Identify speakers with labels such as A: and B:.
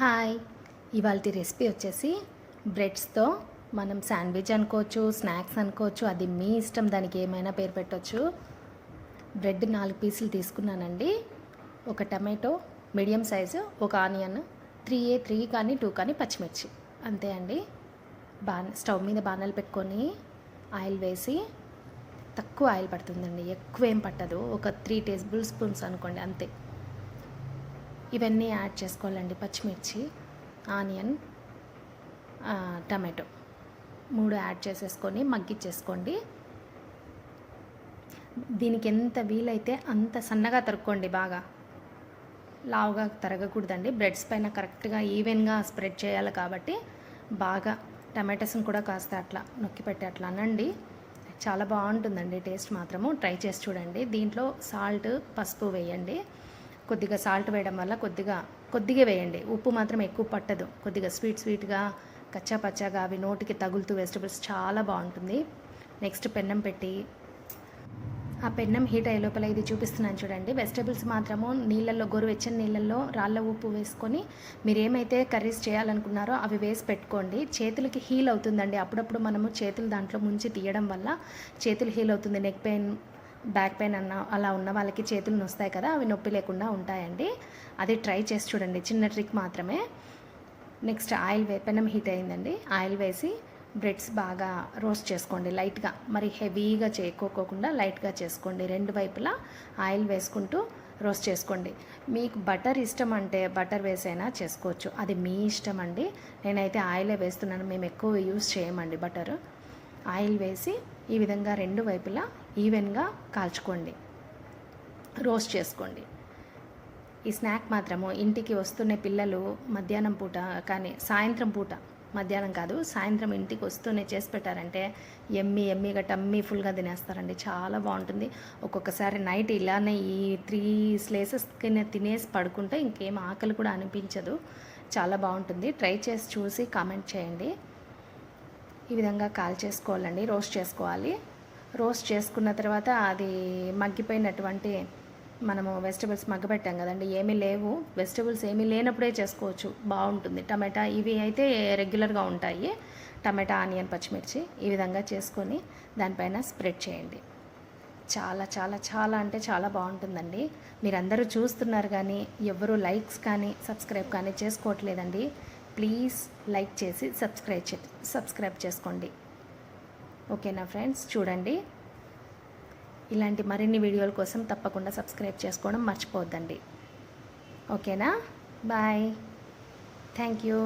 A: Hi. ఇవాళ recipe వచ్చేసి బ్రెడ్స్తో మనం శాండ్విచ్ అనుకోవచ్చు స్నాక్స్ అనుకోవచ్చు అది మీ ఇష్టం దానికి ఏమైనా పేరు పెట్టవచ్చు బ్రెడ్ నాలుగు పీసులు తీసుకున్నానండి. ఒక టమాటో మీడియం సైజు ఒక ఆనియన్ త్రీ ఏ త్రీ కానీ టూ కానీ పచ్చిమిర్చి. అంతే అండి. బా స్టవ్ మీద బాణాలు పెట్టుకొని ఆయిల్ వేసి తక్కువ ఆయిల్ పడుతుందండి ఎక్కువ ఏం పట్టదు. ఒక త్రీ టేబుల్ స్పూన్స్ అనుకోండి అంతే. ఇవన్నీ యాడ్ చేసుకోవాలండి. పచ్చిమిర్చి ఆనియన్ టమాటో మూడు యాడ్ చేసేసుకొని మగ్గిచ్చేసుకోండి. దీనికి ఎంత వీలైతే అంత సన్నగా తరుక్కోండి బాగా. లావుగా తరగకూడదండి. బ్రెడ్స్ పైన కరెక్ట్గా ఈవెన్గా స్ప్రెడ్ చేయాలి కాబట్టి బాగా టమాటోస్ని కూడా కాస్త అట్లా నొక్కి పెట్టి అట్లా అనండి. చాలా బాగుంటుందండి టేస్ట్ మాత్రము. ట్రై చేసి చూడండి. దీంట్లో సాల్ట్ పసుపు వేయండి. కొద్దిగా సాల్ట్ వేయడం వల్ల కొద్దిగా కొద్దిగా వేయండి. ఉప్పు మాత్రం ఎక్కువ పట్టదు. కొద్దిగా స్వీట్ స్వీట్గా కచ్చా పచ్చాగా అవి నోటికి తగులుతూ వెజిటబుల్స్ చాలా బాగుంటుంది. నెక్స్ట్ పెన్నం పెట్టి ఆ పెన్నం హీట్ అయ్యే లోపల ఇది చూపిస్తున్నాను చూడండి. వెజిటబుల్స్ మాత్రము నీళ్ళల్లో గోరువెచ్చని నీళ్ళల్లో రాళ్ళ ఉప్పు వేసుకొని మీరు ఏమైతే కర్రీస్ చేయాలనుకున్నారో అవి వేసి పెట్టుకోండి. చేతులకి హీల్ అవుతుందండి. అప్పుడప్పుడు మనము చేతులు దాంట్లో ముంచి తీయడం వల్ల చేతులు హీల్ అవుతుంది. నెక్ పెయిన్ బ్యాక్ పెయిన్ అన్న అలా ఉన్న వాళ్ళకి చేతులు నొస్తాయి కదా అవి నొప్పి లేకుండా ఉంటాయండి. అది ట్రై చేసి చూడండి చిన్న ట్రిక్ మాత్రమే. నెక్స్ట్ ఆయిల్ వే పెనం హీట్ అయిందండి. ఆయిల్ వేసి బ్రెడ్స్ బాగా రోస్ట్ చేసుకోండి లైట్గా. మరి హెవీగా చేసుకోకోకుండా లైట్గా చేసుకోండి. రెండు వైపులా ఆయిల్ వేసుకుంటూ రోస్ట్ చేసుకోండి. మీకు బటర్ ఇష్టం అంటే బటర్ వేసైనా చేసుకోవచ్చు. అది మీ ఇష్టం అండి. నేనైతే ఆయిలే వేస్తున్నాను మేము ఎక్కువ యూస్ చేయమండి బటర్. ఆయిల్ వేసి ఈ విధంగా రెండు వైపులా ఈవెన్గా కాల్చుకోండి. రోస్ట్ చేసుకోండి. ఈ స్నాక్ మాత్రము ఇంటికి వస్తున్న పిల్లలు మధ్యాహ్నం పూట కానీ సాయంత్రం పూట మధ్యాహ్నం కాదు సాయంత్రం ఇంటికి వస్తూనే చేసి పెట్టారంటే ఎమ్మి ఎమ్మిగా టమ్మీ ఫుల్గా తినేస్తారండి. చాలా బాగుంటుంది. ఒక్కొక్కసారి నైట్ ఇలానే ఈ త్రీ స్లేసెస్ తినేసి పడుకుంటే ఇంకేం ఆకలి కూడా అనిపించదు. చాలా బాగుంటుంది. ట్రై చేసి చూసి కామెంట్ చేయండి. ఈ విధంగా కాల్ చేసుకోవాలండి రోస్ట్ చేసుకోవాలి. రోస్ట్ చేసుకున్న తర్వాత అది మగ్గిపోయినటువంటి మనము వెజిటబుల్స్ మగ్గబెట్టాం కదండి ఏమీ లేవు. వెజిటబుల్స్ ఏమీ లేనప్పుడే చేసుకోవచ్చు బాగుంటుంది. టమాటా ఇవి అయితే రెగ్యులర్గా ఉంటాయి. టమాటా ఆనియన్ పచ్చిమిర్చి ఈ విధంగా చేసుకొని దానిపైన స్ప్రెడ్ చేయండి. చాలా చాలా చాలా అంటే చాలా బాగుంటుందండి. మీరందరూ చూస్తున్నారు కానీ ఎవరు లైక్స్ కానీ సబ్స్క్రైబ్ కానీ చేసుకోవట్లేదండి. ప్లీజ్ లైక్ చేసి సబ్స్క్రైబ్ చే సబ్స్క్రైబ్ చేసుకోండి. ఓకేనా ఫ్రెండ్స్? చూడండి. ఇలాంటి మరిన్ని వీడియోల కోసం తప్పకుండా సబ్స్క్రైబ్ చేసుకోవడం మర్చిపోవద్దండి. ఓకేనా? బాయ్. Thank you.